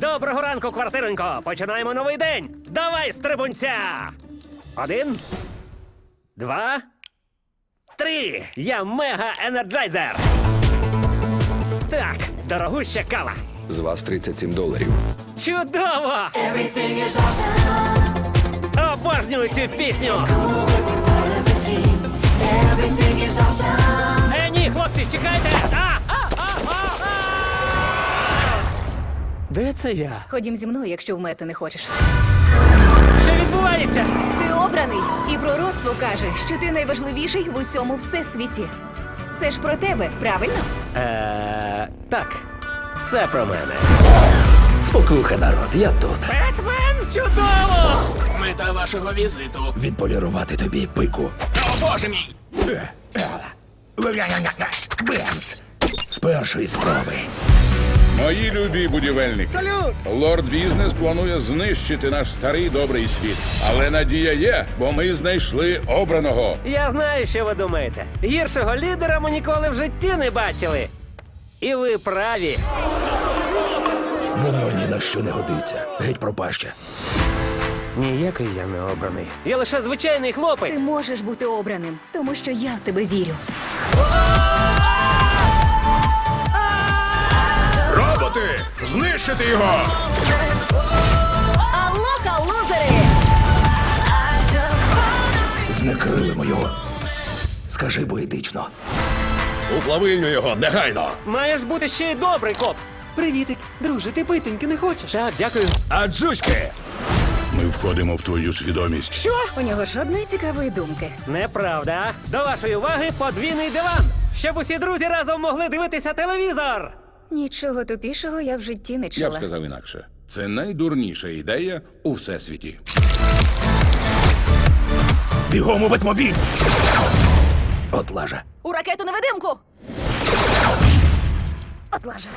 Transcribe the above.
Доброго ранку, квартиронько! Починаємо новий день! Давай, стрибунця! Один, два, три! Я мега енерджайзер! Так, дорогуща кава! З вас 37 доларів. Чудово! Everything is awesome. Обожнюю цю пісню! Part of the team. Everything is awesome. Де це я? Ходім зі мною, якщо вмерти не хочеш. Що відбувається? Ти обраний, і пророцтво каже, що ти найважливіший в усьому всесвіті. Це ж про тебе, правильно? Е, так, це про мене. Спокуха, народ, я тут. Бетмен, чудово! Мета вашого візиту. Відполірувати тобі пику. О, боже мій! Бемс! З першої спроби. Мої любі будівельники. Салют! Лорд Бізнес планує знищити наш старий добрий світ. Але надія є, бо ми знайшли обраного. Я знаю, що ви думаєте. Гіршого лідера ми ніколи в житті не бачили. І ви праві. Воно ні на що не годиться. Геть пропаще. Ніякий я не обраний. Я лише звичайний хлопець. Ти можеш бути обраним, тому що я в тебе вірю. Знищити його! Алоха, лузери! Знекрилимо його. Скажи поетично. У плавильню його негайно! Маєш бути ще й добрий коп. Привітик, друже, ти питоньки не хочеш? Так, дякую. А дзузьки! Ми входимо в твою свідомість. Що? У нього жодної цікавої думки. Неправда. До вашої уваги подвійний диван. Щоб усі друзі разом могли дивитися телевізор. Нічого тупішого я в житті не Я б чула. сказав інакше. Це найдурніша ідея у всесвіті. Бігом у Бетмобіль! От лажа. У ракету невидимку! От лажа.